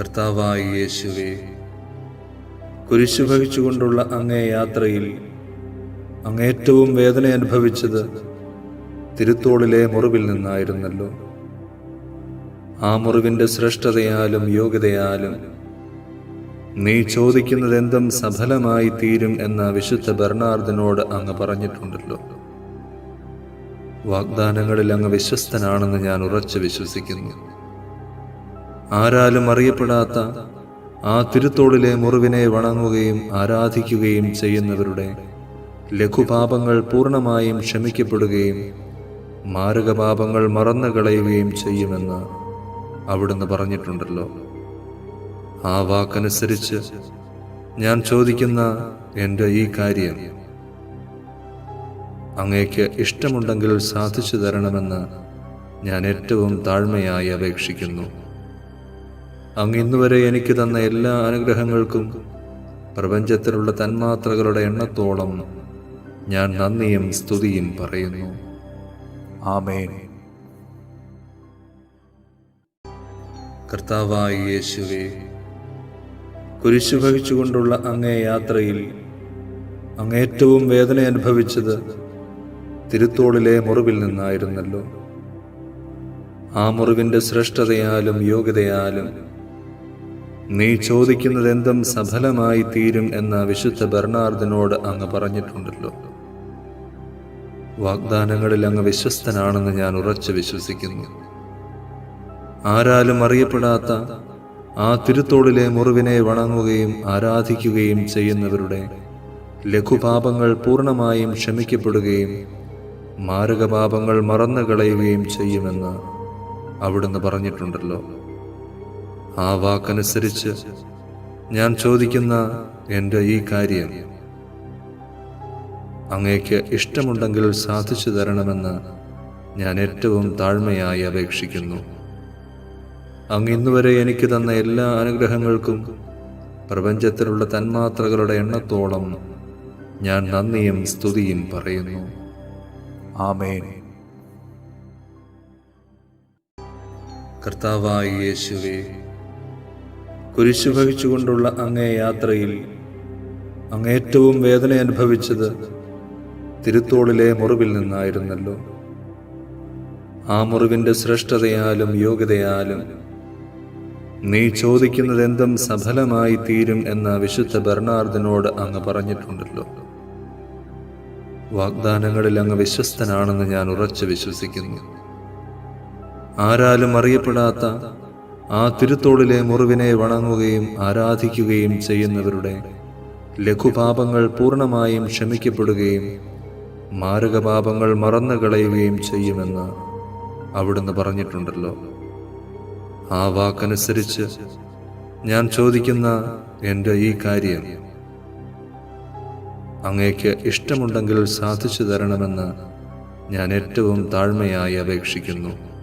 കർത്താവായ യേശുവെ കുരിശു ഭവിച്ചുകൊണ്ടുള്ള അങ്ങേ യാത്രയിൽ അങ്ങേറ്റവും വേദന അനുഭവിച്ചത് തിരുത്തോളിലെ മുറിവിൽ നിന്നായിരുന്നല്ലോ. ആ മുറിവിന്റെ ശ്രേഷ്ഠതയാലും യോഗ്യതയാലും നീ ചോദിക്കുന്നത് എന്തും സഫലമായി തീരും എന്ന വിശുദ്ധ ബെർണാർദിനോട് അങ്ങ് പറഞ്ഞിട്ടുണ്ടല്ലോ. വാഗ്ദാനങ്ങളിൽ അങ്ങ് വിശ്വസ്തനാണെന്ന് ഞാൻ ഉറച്ചു വിശ്വസിക്കുന്നു. ആരാലും അറിയപ്പെടാത്ത ആ തിരുത്തോളിലെ മുറിവിനെ വണങ്ങുകയും ആരാധിക്കുകയും ചെയ്യുന്നവരുടെ ലഘുപാപങ്ങൾ പൂർണമായും ക്ഷമിക്കപ്പെടുകയും മാരകപാപങ്ങൾ മറന്നു കളയുകയും ചെയ്യുമെന്ന് അവിടുന്ന് പറഞ്ഞിട്ടുണ്ടല്ലോ. ആ വാക്കനുസരിച്ച് ഞാൻ ചോദിക്കുന്ന എന്റെ ഈ കാര്യം അങ്ങേക്ക് ഇഷ്ടമുണ്ടെങ്കിൽ സാധിച്ചു തരണമെന്ന് ഞാൻ ഏറ്റവും താഴ്മയായി അപേക്ഷിക്കുന്നു. അങ്ങ് ഇന്നുവരെ എനിക്ക് തന്ന എല്ലാ അനുഗ്രഹങ്ങൾക്കും പ്രപഞ്ചത്തിലുള്ള തന്മാത്രകളുടെ എണ്ണത്തോളം ഞാൻ നന്ദിയും സ്തുതിയും പറയുന്നു. ആമേൻ. കർത്താവായ യേശുവേ കുരിശു വഹിച്ചുകൊണ്ടുള്ള അങ്ങേ യാത്രയിൽ അങ്ങേറ്റവും വേദന അനുഭവിച്ചത് തിരുത്തോളിലെ മുറിവിൽ നിന്നായിരുന്നല്ലോ. ആ മുറിവിന്റെ ശ്രേഷ്ഠതയാലും യോഗ്യതയാലും നീ ചോദിക്കുന്നതെന്തും സഫലമായി തീരും എന്ന വിശുദ്ധ ബെർണാർദിനോട് അങ്ങ് പറഞ്ഞിട്ടുണ്ടല്ലോ. വാഗ്ദാനങ്ങളിൽ അങ്ങ് വിശ്വസ്തനാണെന്ന് ഞാൻ ഉറച്ചു വിശ്വസിക്കുന്നു. ആരാലും അറിയപ്പെടാത്ത ആ തിരുത്തോളിലെ മുറിവിനെ വണങ്ങുകയും ആരാധിക്കുകയും ചെയ്യുന്നവരുടെ ലഘുപാപങ്ങൾ പൂർണമായും ക്ഷമിക്കപ്പെടുകയും മാരകപാപങ്ങൾ മറന്നു കളയുകയും ചെയ്യുമെന്ന് അവിടുന്ന് പറഞ്ഞിട്ടുണ്ടല്ലോ. ആ വാക്കനുസരിച്ച് ഞാൻ ചോദിക്കുന്ന എന്റെ ഈ കാര്യം അങ്ങേക്ക് ഇഷ്ടമുണ്ടെങ്കിൽ സാധിച്ചു തരണമെന്ന് ഞാൻ ഏറ്റവും താഴ്മയായി അപേക്ഷിക്കുന്നു. അങ്ങ് ഇന്നുവരെ എനിക്ക് തന്ന എല്ലാ അനുഗ്രഹങ്ങൾക്കും പ്രപഞ്ചത്തിലുള്ള തന്മാത്രകളുടെ എണ്ണത്തോളം ഞാൻ നന്ദിയും സ്തുതിയും പറയുന്നു. ആമേൻ. കർത്താവായി യേശുവേ കുരിശു വഹിച്ചുകൊണ്ടുള്ള അങ്ങേ യാത്രയിൽ അങ്ങേറ്റവും വേദന അനുഭവിച്ചത് തിരുത്തോളിലെ മുറിവിൽ നിന്നായിരുന്നല്ലോ. ആ മുറിവിന്റെ ശ്രേഷ്ഠതയാലും യോഗ്യതയാലും നീ ചോദിക്കുന്നത് എന്തും സഫലമായി തീരും എന്ന വിശുദ്ധ ബെർണാർദിനോട് അങ്ങ് പറഞ്ഞിട്ടുണ്ടല്ലോ. വാഗ്ദാനങ്ങളിൽ അങ്ങ് വിശ്വസ്തനാണെന്ന് ഞാൻ ഉറച്ചു വിശ്വസിക്കുന്നു. ആരാലും അറിയപ്പെടാത്ത ആ തിരുത്തോളിലെ മുറിവിനെ വണങ്ങുകയും ആരാധിക്കുകയും ചെയ്യുന്നവരുടെ ലഘുപാപങ്ങൾ പൂർണമായും ക്ഷമിക്കപ്പെടുകയും മാരകപാപങ്ങൾ മറന്നു കളയുകയും ചെയ്യുമെന്ന് അവിടുന്ന് പറഞ്ഞിട്ടുണ്ടല്ലോ. ആ വാക്കനുസരിച്ച് ഞാൻ ചോദിക്കുന്ന എന്റെ ഈ കാര്യം അങ്ങേക്ക് ഇഷ്ടമുണ്ടെങ്കിൽ സാധിച്ചു തരണമെന്ന് ഞാൻ ഏറ്റവും താഴ്മയായി അപേക്ഷിക്കുന്നു.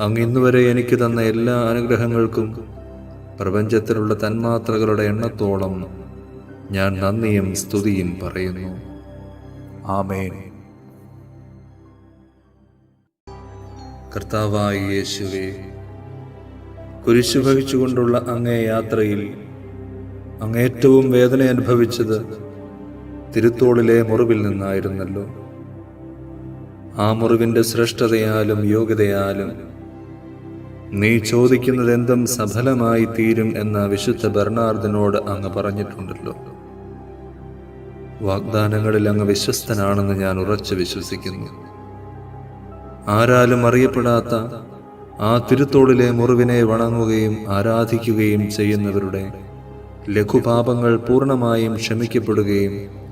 അങ്ങ് ഇന്നുവരെ എനിക്ക് തന്ന എല്ലാ അനുഗ്രഹങ്ങൾക്കും പ്രപഞ്ചത്തിലുള്ള തന്മാത്രകളുടെ എണ്ണത്തോളം ഞാൻ നന്ദിയും സ്തുതിയും പറയുന്നു. ആമേൻ. കർത്താവായി യേശുവേ കുരിശു ഭവിച്ചുകൊണ്ടുള്ള അങ്ങേ യാത്രയിൽ അങ്ങേറ്റവും വേദന അനുഭവിച്ചത് തിരുത്തോളിലെ മുറിവിൽ നിന്നായിരുന്നല്ലോ. ആ മുറിവിന്റെ ശ്രേഷ്ഠതയാലും യോഗ്യതയാലും നീ ചോദിക്കുന്നത് എന്തും സഫലമായി തീരും എന്ന വിശുദ്ധ ബെർണാർദിനോട് അങ്ങ് പറഞ്ഞിട്ടുണ്ടല്ലോ. വാഗ്ദാനങ്ങളിൽ അങ്ങ് വിശ്വസ്തനാണെന്ന് ഞാൻ ഉറച്ചു വിശ്വസിക്കുന്നു. ആരാലും അറിയപ്പെടാത്ത ആ തിരുത്തോളിലെ മുറിവിനെ വണങ്ങുകയും ആരാധിക്കുകയും ചെയ്യുന്നവരുടെ ലഘുപാപങ്ങൾ പൂർണമായും ക്ഷമിക്കപ്പെടുകയും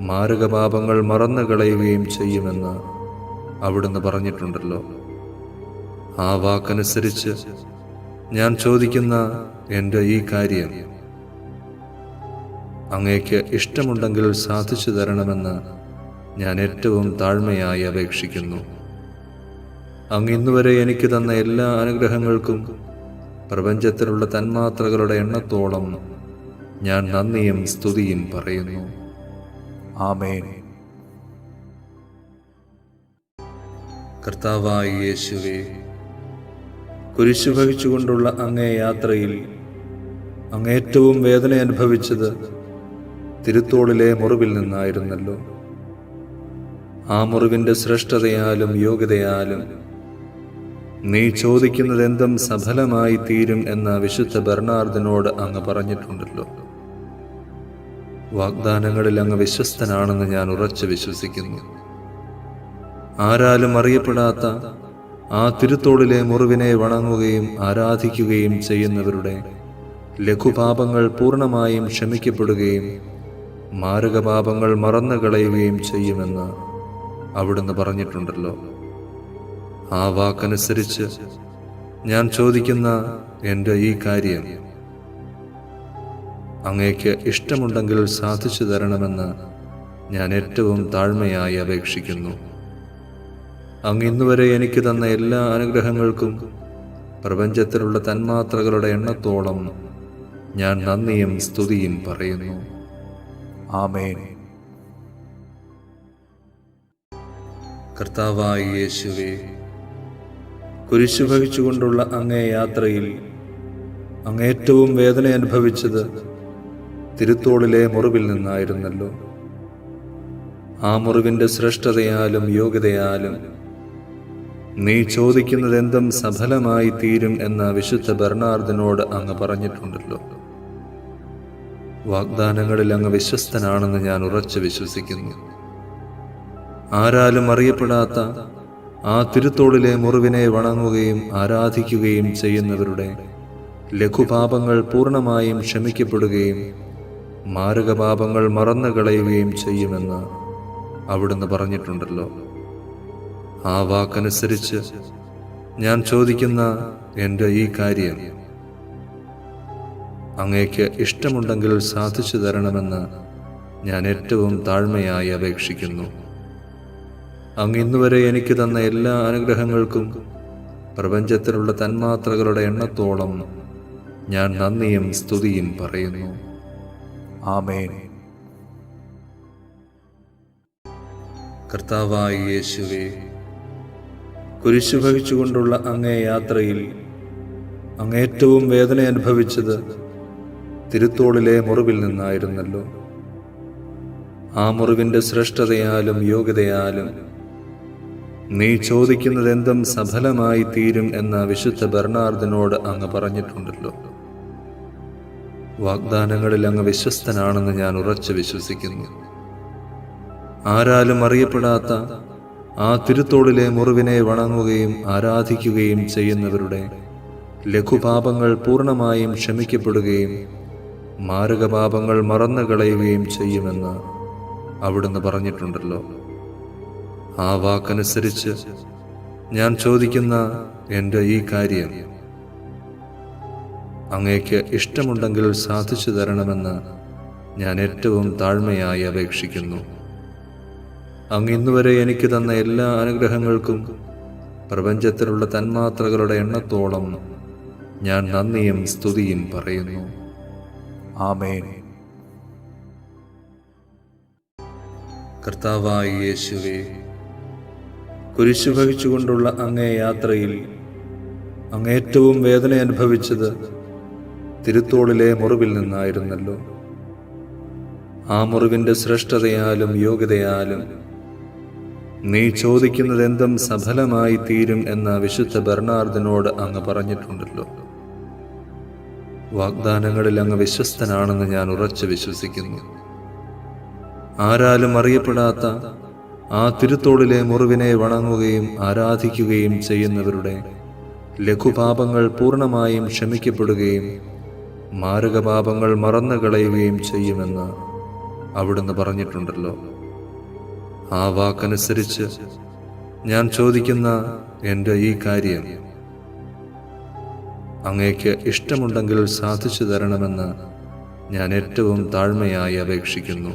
മാരകപാപങ്ങൾ മറന്നു കളയുകയും ചെയ്യുമെന്ന് അവിടുന്ന് പറഞ്ഞിട്ടുണ്ടല്ലോ. ആ വാക്കനുസരിച്ച് ഞാൻ ചോദിക്കുന്ന എന്റെ ഈ കാര്യം അങ്ങേക്ക് ഇഷ്ടമുണ്ടെങ്കിൽ സാധിച്ചു തരണമെന്ന് ഞാൻ ഏറ്റവും താഴ്മയായി അപേക്ഷിക്കുന്നു. അങ്ങ് ഇന്നുവരെ എനിക്ക് തന്ന എല്ലാ അനുഗ്രഹങ്ങൾക്കും പ്രപഞ്ചത്തിലുള്ള തന്മാത്രകളുടെ എണ്ണത്തോളം ഞാൻ നന്ദിയും സ്തുതിയും പറയുന്നു. ആമേൻ. കർത്താവായി യേശുവേ കുരിശു വഹിച്ചുകൊണ്ടുള്ള അങ്ങേ യാത്രയിൽ അങ്ങേറ്റവും വേദന അനുഭവിച്ചത് തിരുത്തോളിലെ മുറിവിൽ നിന്നായിരുന്നല്ലോ. ആ മുറിവിന്റെ ശ്രേഷ്ഠതയാലും യോഗ്യതയാലും നീ ചോദിക്കുന്നത് എന്തും സഫലമായി തീരും എന്ന വിശുദ്ധ ബെർണാർദിനോട് അങ്ങ് പറഞ്ഞിട്ടുണ്ടല്ലോ. വാഗ്ദാനങ്ങളിൽ അങ്ങ് വിശ്വസ്തനാണെന്ന് ഞാൻ ഉറച്ചു വിശ്വസിക്കുന്നു. ആരാലും അറിയപ്പെടാത്ത ആ തിരുത്തോളിലെ മുറിവിനെ വണങ്ങുകയും ആരാധിക്കുകയും ചെയ്യുന്നവരുടെ ലഘുപാപങ്ങൾ പൂർണമായും ക്ഷമിക്കപ്പെടുകയും മാരകപാപങ്ങൾ മറന്നു കളയുകയും ചെയ്യുമെന്ന് അവിടുന്ന് പറഞ്ഞിട്ടുണ്ടല്ലോ. ആ വാക്കനുസരിച്ച് ഞാൻ ചോദിക്കുന്ന എന്റെ ഈ കാര്യം അങ്ങേക്ക് ഇഷ്ടമുണ്ടെങ്കിൽ സാധിച്ചു തരണമെന്ന് ഞാൻ ഏറ്റവും താഴ്മയായി അപേക്ഷിക്കുന്നു. അങ്ങ് ഇന്നുവരെ എനിക്ക് തന്ന എല്ലാ അനുഗ്രഹങ്ങൾക്കും പ്രപഞ്ചത്തിലുള്ള തന്മാത്രകളുടെ എണ്ണത്തോളം ഞാൻ നന്ദിയും സ്തുതിയും പറയുന്നു. ആമേൻ. കർത്താവായ യേശുവേ കുരിശു വഹിച്ചുകൊണ്ടുള്ള അങ്ങേ യാത്രയിൽ അങ്ങേറ്റവും വേദന അനുഭവിച്ചത് തിരുത്തോളിലെ മുറിവിൽ നിന്നായിരുന്നല്ലോ. ആ മുറിവിന്റെ ശ്രേഷ്ഠതയാലും യോഗ്യതയാലും നീ ചോദിക്കുന്നത് എന്തും സഫലമായി തീരും എന്ന വിശുദ്ധ ബെർണാർദിനോട് അങ്ങ് പറഞ്ഞിട്ടുണ്ടല്ലോ. വാഗ്ദാനങ്ങളിൽ അങ്ങ് വിശ്വസ്തനാണെന്ന് ഞാൻ ഉറച്ചു വിശ്വസിക്കുന്നു. ആരാലും അറിയപ്പെടാത്ത ആ തിരുത്തോളിലെ മുറിവിനെ വണങ്ങുകയും ആരാധിക്കുകയും ചെയ്യുന്നവരുടെ ലഘുപാപങ്ങൾ പൂർണമായും ക്ഷമിക്കപ്പെടുകയും മാരകപാപങ്ങൾ മറന്നു കളയുകയും ചെയ്യുമെന്ന് അവിടുന്ന് പറഞ്ഞിട്ടുണ്ടല്ലോ. ആ വാക്കനുസരിച്ച് ഞാൻ ചോദിക്കുന്ന എന്റെ ഈ കാര്യം. അങ്ങേക്ക് ഇഷ്ടമുണ്ടെങ്കിൽ സാധിച്ചു തരണമെന്ന് ഞാൻ ഏറ്റവും താഴ്മയായി അപേക്ഷിക്കുന്നു. അങ്ങ് ഇന്നുവരെ എനിക്ക് തന്ന എല്ലാ അനുഗ്രഹങ്ങൾക്കും പ്രപഞ്ചത്തിലുള്ള തന്മാത്രകളുടെ എണ്ണത്തോളം ഞാൻ നന്ദിയും സ്തുതിയും പറയുന്നു. ആമേൻ. കർത്താവായി യേശുവേ കുരിശു വഹിച്ചുകൊണ്ടുള്ള അങ്ങേ യാത്രയിൽ അങ്ങേറ്റവും വേദന അനുഭവിച്ചത് തിരുത്തോളിലെ മുറിവിൽ നിന്നായിരുന്നല്ലോ. ആ മുറിവിന്റെ ശ്രേഷ്ഠതയാലും യോഗ്യതയാലും നീ ചോദിക്കുന്നത് എന്തും സഫലമായി തീരും എന്ന വിശുദ്ധ ബെർണാർദിനോട് അങ്ങ് പറഞ്ഞിട്ടുണ്ടല്ലോ. വാഗ്ദാനങ്ങളിൽ അങ്ങ് വിശ്വസ്തനാണെന്ന് ഞാൻ ഉറച്ചു വിശ്വസിക്കുന്നു. ആരാലും അറിയപ്പെടാത്ത ആ തിരുത്തോളിലെ മുറിവിനെ വണങ്ങുകയും ആരാധിക്കുകയും ചെയ്യുന്നവരുടെ ലഘുപാപങ്ങൾ പൂർണമായും ക്ഷമിക്കപ്പെടുകയും മാരകപാപങ്ങൾ മറന്നു കളയുകയും ചെയ്യുമെന്ന് അവിടുന്ന് പറഞ്ഞിട്ടുണ്ടല്ലോ. ആ വാക്കനുസരിച്ച് ഞാൻ ചോദിക്കുന്ന എന്റെ ഈ കാര്യം അങ്ങേക്ക് ഇഷ്ടമുണ്ടെങ്കിൽ സാധിച്ചു തരണമെന്ന് ഞാൻ ഏറ്റവും താഴ്മയായി അപേക്ഷിക്കുന്നു. അങ്ങ് ഇന്നുവരെ എനിക്ക് തന്ന എല്ലാ അനുഗ്രഹങ്ങൾക്കും പ്രപഞ്ചത്തിലുള്ള തന്മാത്രകളുടെ എണ്ണത്തോളം ഞാൻ നന്ദിയും സ്തുതിയും പറയുന്നു. ആമേൻ. കർത്താവായി യേശുവേ കുരിശു വഹിച്ചുകൊണ്ടുള്ള അങ്ങേ യാത്രയിൽ അങ്ങേറ്റവും വേദന അനുഭവിച്ചത് തിരുത്തോളിലെ മുറിവിൽ നിന്നായിരുന്നല്ലോ. ആ മുറിവിന്റെ ശ്രേഷ്ഠതയാലും യോഗ്യതയാലും നീ ചോദിക്കുന്നതെന്തും സഫലമായി തീരും എന്ന വിശുദ്ധ ബെർണാർദിനോട് അങ്ങ് പറഞ്ഞിട്ടുണ്ടല്ലോ. വാഗ്ദാനങ്ങളിൽ അങ്ങ് വിശ്വസ്തനാണെന്ന് ഞാൻ ഉറച്ചു വിശ്വസിക്കുന്നു. ആരാലും അറിയപ്പെടാത്ത ആ തിരുത്തോളിലെ മുറിവിനെ വണങ്ങുകയും ആരാധിക്കുകയും ചെയ്യുന്നവരുടെ ലഘുപാപങ്ങൾ പൂർണമായും ക്ഷമിക്കപ്പെടുകയും മാരകപാപങ്ങൾ മറന്നു കളയുകയും ചെയ്യുമെന്ന് അവിടുന്ന് പറഞ്ഞിട്ടുണ്ടല്ലോ. ആ വാക്കനുസരിച്ച് ഞാൻ ചോദിക്കുന്ന എന്റെ ഈ കാര്യം അങ്ങേക്ക് ഇഷ്ടമുണ്ടെങ്കിൽ സാധിച്ചു തരണമെന്ന് ഞാൻ ഏറ്റവും താഴ്മയായി അപേക്ഷിക്കുന്നു.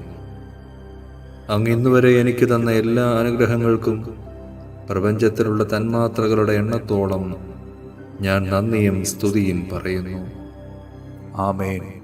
അങ്ങ് ഇന്നുവരെ എനിക്ക് തന്ന എല്ലാ അനുഗ്രഹങ്ങൾക്കും പ്രപഞ്ചത്തിലുള്ള തന്മാത്രകളുടെ എണ്ണത്തോളം ഞാൻ നന്ദിയും സ്തുതിയും പറയുന്നു. ആമേൻ.